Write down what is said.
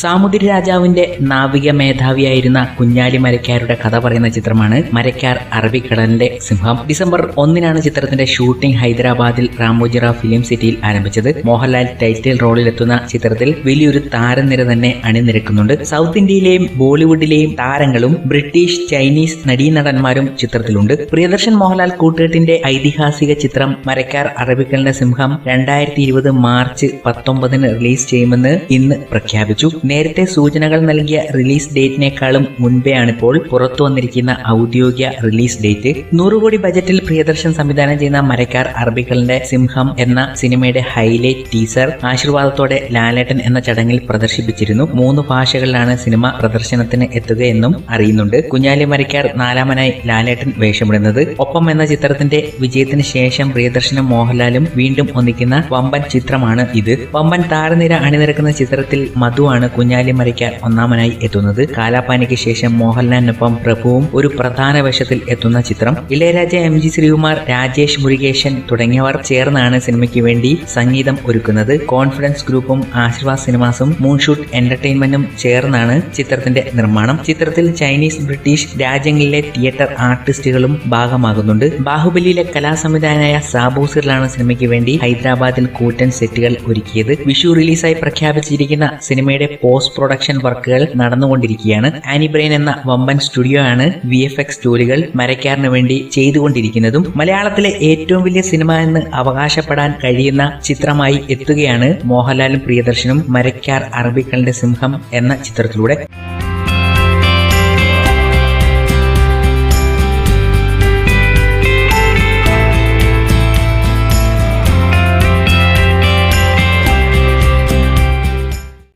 സാമുദ്ര രാജാവിന്റെ നാവിക മേധാവിയായിരുന്ന കുഞ്ഞാലി മരക്കാരുടെ കഥ പറയുന്ന ചിത്രമാണ് മരക്കാർ അറബിക്കടലിന്റെ സിംഹം. ഡിസംബർ ഒന്നിനാണ് ചിത്രത്തിന്റെ ഷൂട്ടിംഗ് ഹൈദരാബാദിൽ റാമോജിറ ഫിലിം സിറ്റിയിൽ ആരംഭിച്ചത്. മോഹൻലാൽ ടൈറ്റിൽ റോളിലെത്തുന്ന ചിത്രത്തിൽ വലിയൊരു താരനിര തന്നെ അണിനിരക്കുന്നുണ്ട്. സൗത്ത് ഇന്ത്യയിലെയും ബോളിവുഡിലെയും താരങ്ങളും ബ്രിട്ടീഷ് ചൈനീസ് നടീനടന്മാരും ചിത്രത്തിലുണ്ട്. പ്രിയദർശൻ മോഹൻലാൽ കൂട്ടുകെട്ടിന്റെ ഐതിഹാസിക ചിത്രം മരക്കാർ അറബിക്കടലിന്റെ സിംഹം രണ്ടായിരത്തി മാർച്ച് പത്തൊമ്പതിന് റിലീസ് ചെയ്യുമെന്ന് ഇന്ന് പ്രഖ്യാപിച്ചു. നേരത്തെ സൂചനകൾ നൽകിയ റിലീസ് ഡേറ്റിനേക്കാളും മുൻപെയാണിപ്പോൾ പുറത്തു വന്നിരിക്കുന്ന ഔദ്യോഗിക റിലീസ് ഡേറ്റ്. നൂറുകോടി ബജറ്റിൽ പ്രിയദർശൻ സംവിധാനം ചെയ്യുന്ന മരക്കാർ അറബിക്കലിന്റെ സിംഹം എന്ന സിനിമയുടെ ഹൈലൈറ്റ് ടീസർ ആശീർവാദത്തോടെ ലാലേട്ടൻ എന്ന ചടങ്ങിൽ പ്രദർശിപ്പിച്ചിരുന്നു. മൂന്ന് ഭാഷകളിലാണ് സിനിമ പ്രദർശനത്തിന് എത്തുകയെന്നും അറിയുന്നുണ്ട്. കുഞ്ഞാലി മരക്കാർ നാലാമനായി ലാലേട്ടൻ വേഷമിടുന്നത്. ഒപ്പം എന്ന ചിത്രത്തിന്റെ വിജയത്തിന് ശേഷം പ്രിയദർശനും മോഹൻലാലും വീണ്ടും ഒന്നിക്കുന്ന വമ്പൻ ചിത്രമാണ് ഇത്. വമ്പൻ താരനിര അണിനിരക്കുന്ന ചിത്രത്തിൽ മധുവാണ് കുഞ്ഞാലി മരയ്ക്കാർ ഒന്നാമനായി എത്തുന്നത് കാലാപാനിക്ക് ശേഷം മോഹൻലാലിനൊപ്പം പ്രഭുവും ഒരു പ്രധാന വേഷത്തിൽ എത്തുന്ന ചിത്രം. ഇളയരാജ എം ജി ശ്രീകുമാർ രാജേഷ് മുരുകേശൻ തുടങ്ങിയവർ ചേർന്നാണ് സിനിമയ്ക്ക് വേണ്ടി സംഗീതം ഒരുക്കുന്നത്. കോൺഫിഡൻസ് ഗ്രൂപ്പും ആശീർവാദ് സിനിമാസും മൂൺഷൂട്ട് എന്റർടൈൻമെന്റും ചേർന്നാണ് ചിത്രത്തിന്റെ നിർമ്മാണം. ചിത്രത്തിൽ ചൈനീസ് ബ്രിട്ടീഷ് രാജ്യങ്ങളിലെ തിയേറ്റർ ആർട്ടിസ്റ്റുകളും ഭാഗമാകുന്നുണ്ട്. ബാഹുബലിയിലെ കലാസംവിധായകനായ സാബൂസിറിലാണ് സിനിമയ്ക്ക് വേണ്ടി ഹൈദരാബാദിൽ കൂറ്റൻ സെറ്റുകൾ ഒരുക്കിയത്. വിഷു റിലീസായി പ്രഖ്യാപിച്ചിരിക്കുന്ന സിനിമയുടെ പോസ്റ്റ് പ്രൊഡക്ഷൻ വർക്കുകൾ നടന്നുകൊണ്ടിരിക്കുകയാണ്. ആനിബ്രെയിൻ എന്ന വമ്പൻ സ്റ്റുഡിയോ ആണ് വി എഫ് എക്സ് ജോലികൾ മരക്കാറിന് വേണ്ടി ചെയ്തുകൊണ്ടിരിക്കുന്നതും. മലയാളത്തിലെ ഏറ്റവും വലിയ സിനിമ എന്ന് അവകാശപ്പെടാൻ കഴിയുന്ന ചിത്രമായി എത്തുകയാണ് മോഹൻലാലും പ്രിയദർശനും മരക്കാർ അറബിക്കളുടെ സിംഹം എന്ന ചിത്രത്തിലൂടെ.